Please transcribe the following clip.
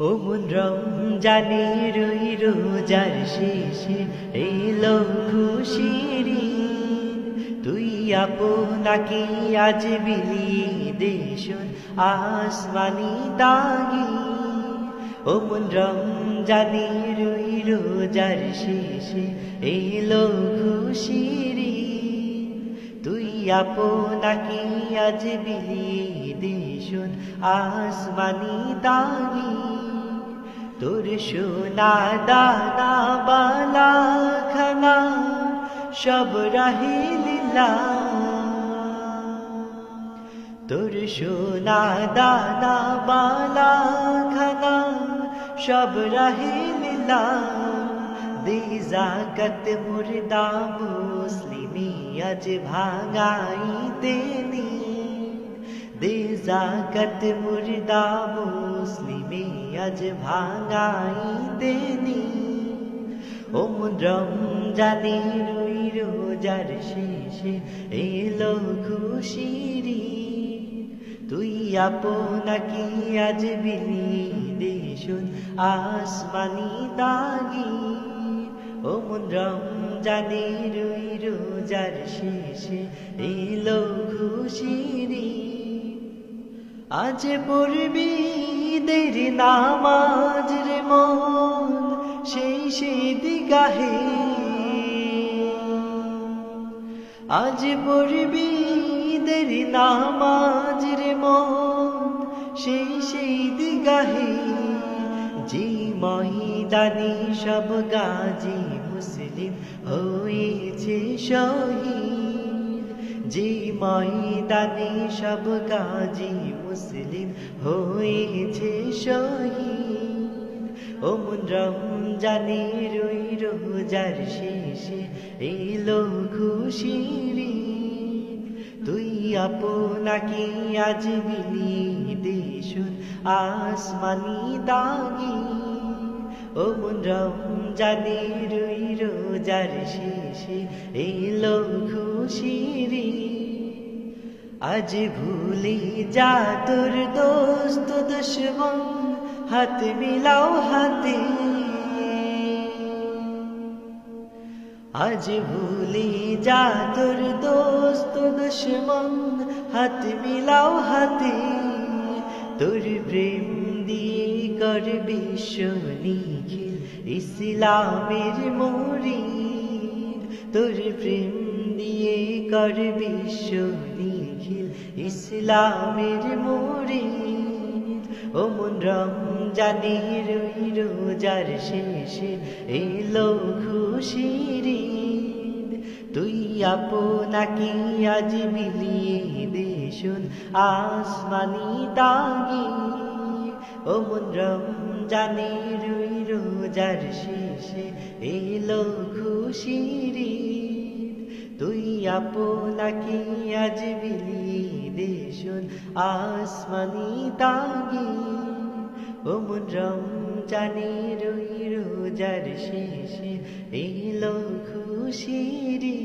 ও মন রমজানে রই রোজার শেষে এলো খুশিরি তুই আপনাকে আজ বিলিয়ে দেশন আসমানি দাগি ও মন রমজানে রই রোজার শেষে এলো খুশিরি আপনাকে আজ বিলিয়ে দেশন আসমানি দাগি তোর সোনা দানা বালা খানা, সব রাহিলা তোর সোনা দানা বালা খানা, সব রাহিলা দে জাগত মুর্দা মুসলিমি আজ ভাঙাইতে নি দে জাগত মুর্দা মুসলিমি আজ ভাঙাইতে নি ও রমজানে রই রোজার শেষে এলো খুশিরি তুই আপনাকে আজ বিলি দেশুন আসমানি দাগি। ও মন রমজানে রই রোজার শেষে এলো খুশিরি আজ পড়বি দেরি নামাজ রে মন, সেই সেই দিগাহে। আজ পড়বি দের নামাজ রে মন, সেই সেই দিগাহে। মহিদানি সব গাজী মুসলিম হয়েছে শহীদ। যে ময়দানে সব গাজী মুসলিম হয়েছে শহীদ। ও মন রমজানে রই রোজার শেষে এলো খুশিরি তুই আপনাকে আজ বিলি দেশুন আসমানি দাগি। ও মন রমজানে রই রোজার শেষে এলো খুশিরি আজ ভুলি যা তোর দোস্ত দুশ্মন, হাত মিলাও হাতে। আজ ভুলি যা তোর দোস্ত দুশ্মন, হাত মিলাও হাতে। তোর প্রেম কর বিশ্ব নিখিল, ইসলামের মরিদ। তোর প্রেম দিয়ে কর বিশ্ব নিখিল, ইসলামের মরিদ। ও মন রমজানে রই রোজার শেষে এলো খুশিরি তুই আপনাকে আজ বিলিয়ে দেশুন আসমানি দাগি ও মন রমজানে রই রোজার শেষে এলো খুশিরি তুই আপনাকে আজ বিলিয়ে দেশুন আসমানি দাগি ও মন রমজানে রই রোজার শেষে এলো খুশিরি